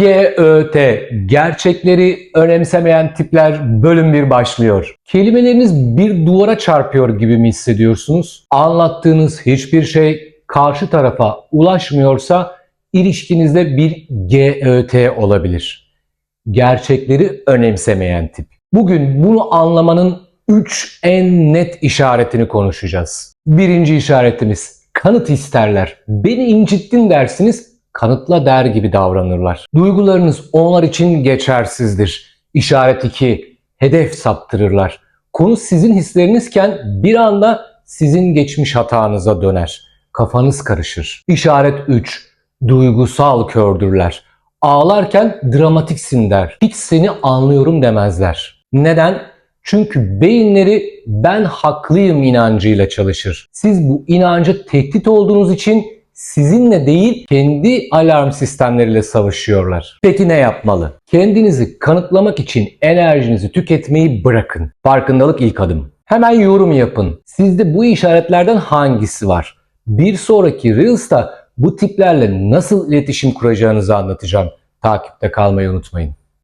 GÖT Gerçekleri önemsemeyen tipler bölüm 1 başlıyor. Kelimeleriniz bir duvara çarpıyor gibi mi hissediyorsunuz? Anlattığınız hiçbir şey karşı tarafa ulaşmıyorsa ilişkinizde bir GÖT olabilir. Gerçekleri önemsemeyen tip. Bugün bunu anlamanın 3 en net işaretini konuşacağız. Birinci işaretimiz kanıt isterler. Beni incittin dersiniz kanıtla der gibi davranırlar. Duygularınız onlar için geçersizdir. İşaret 2. Hedef saptırırlar. Konu sizin hislerinizken bir anda sizin geçmiş hatanıza döner. Kafanız karışır. İşaret 3. Duygusal kördürler. Ağlarken dramatiksin der. Hiç seni anlıyorum demezler. Neden? Çünkü beyinleri ben haklıyım inancıyla çalışır. Siz bu inancı tehdit olduğunuz için sizinle değil kendi alarm sistemleriyle savaşıyorlar. Peki ne yapmalı? Kendinizi kanıtlamak için enerjinizi tüketmeyi bırakın. Farkındalık ilk adım. Hemen yorum yapın. Sizde bu işaretlerden hangisi var? Bir sonraki Reels'ta bu tiplerle nasıl iletişim kuracağınızı anlatacağım. Takipte kalmayı unutmayın.